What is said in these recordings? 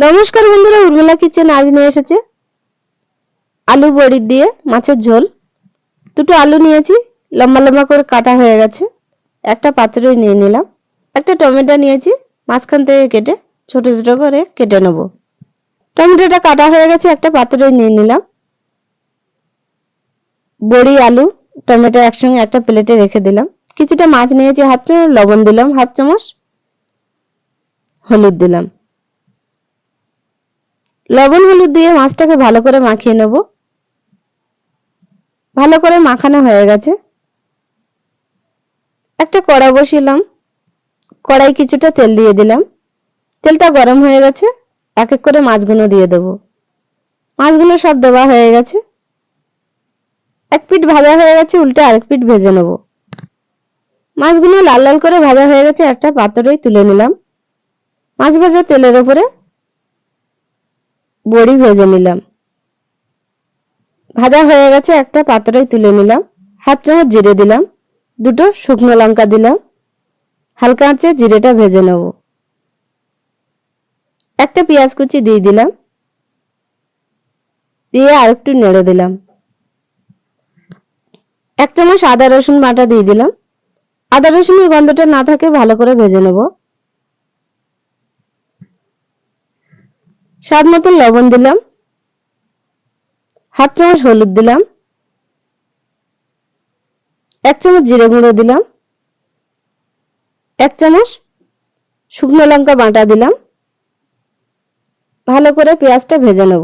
নমস্কার বন্ধুরা, উর্মিলা কিচেন আজ নিয়ে এসেছে আলু বড়ি দিয়ে মাছের ঝোল। দুটো আলু নিয়েছি, লম্বা লম্বা করে কাটা হয়ে গেছে। একটা পাত্রে নিয়ে নিলাম। একটা টমেটো নিয়েছি, মাঝখান থেকে কেটে, ছোট ছোট করে কেটে নেব। টমেটোটা কাটা হয়ে গেছে, একটা পাত্রে নিয়ে নিলাম। বড়ি, আলু, টমেটো একসঙ্গে একটা প্লেটে রেখে দিলাম। কিছুটা মাছ নিয়েছি, হাফ চামচ লবণ দিলাম, হাফ চামচ হলুদ দিলাম। লবণ হলুদ দিয়ে মাছটাকে ভালো করে মাখিয়ে নেব। ভালো করে মাখানো হয়ে গেছে। একটা কড়া বসিলাম। কড়াই কিছুটা তেল দিয়ে দিলাম। তেলটা গরম হয়ে গেছে। এক এক করে মাছগুলো দিয়ে দেব। মাছগুলো সব দেওয়া হয়ে গেছে। এক পিঠ ভাজা হয়ে গেছে, উল্টে আরেক পিঠ ভেজে নেব। মাছগুলো লাল লাল করে ভাজা হয়ে গেছে, একটা পাত্রই তুলে নিলাম। মাছ ভাজা তেলের উপরে বড়ি ভেজে নিলাম। ভাজা হয়ে গেছে একটা পাত্রই তুলে নিলাম। হাফ চামচ জিরে দিলাম। দুটো শুকনো লঙ্কা দিলাম। হালকা আঁচে জিরেটা ভেজে নেব। একটা পেঁয়াজ কুচি দিয়ে দিলাম। দিয়ে আর একটু নেড়ে দিলাম। এক চামচ আদা রসুন বাটা দিয়ে দিলাম। আদা রসুনের গন্ধটা না থাকে ভালো করে ভেজে নেব। স্বাদ মতন লবণ দিলাম। হাফ চামচ হলুদ দিলাম। এক চামচ জিরে গুঁড়ো দিলাম। এক চামচ শুকনো লঙ্কা বাটা দিলাম। ভালো করে পেঁয়াজটা ভেজে নেব।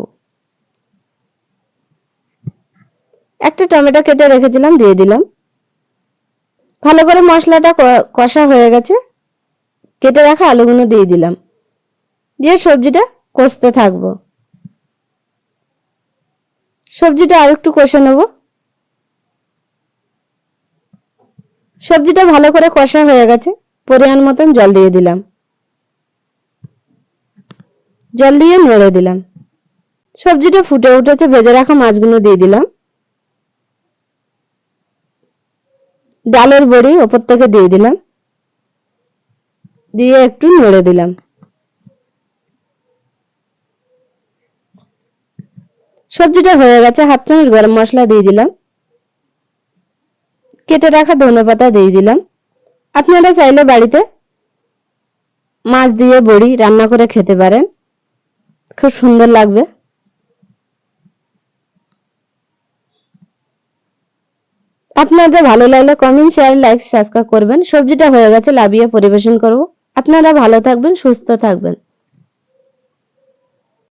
একটা টমেটো কেটে রেখেছিলাম, দিয়ে দিলাম। ভালো করে মশলাটা কষা হয়ে গেছে। কেটে রাখা আলুগুলো দিয়ে দিলাম। দিয়ে সবজিটা কষতে থাকব। সবজিটা আর একটু কষে নেব। সবজিটা ভালো করে কষা হয়ে গেছে। পরিমাণ মতন জল দিয়ে দিলাম। জল দিয়ে নেড়ে দিলাম। সবজিটা ফুটে উঠেছে, ভেজে রাখা মাছগুলো দিয়ে দিলাম। ডালের বড়ি ওপর থেকে দিয়ে দিলাম। দিয়ে একটু নেড়ে দিলাম। সবজিটা হয়ে গেছে, হাফ চামচ গরম মশলা দিয়ে দিলাম। কেটে রাখা ধনে পাতা দিয়ে দিলাম। আপনারা চাইলে বাড়িতে মাছ দিয়ে বড়ি রান্না করে খেতে পারেন। খুব সুন্দর লাগবে। আপনাদের ভালো লাগলে কমেন্ট শেয়ার লাইক সাবস্ক্রাইব করবেন। সবজিটা হয়ে গেছে, লাভিয়ে পরিবেশন করব। আপনারা ভালো থাকবেন, সুস্থ থাকবেন।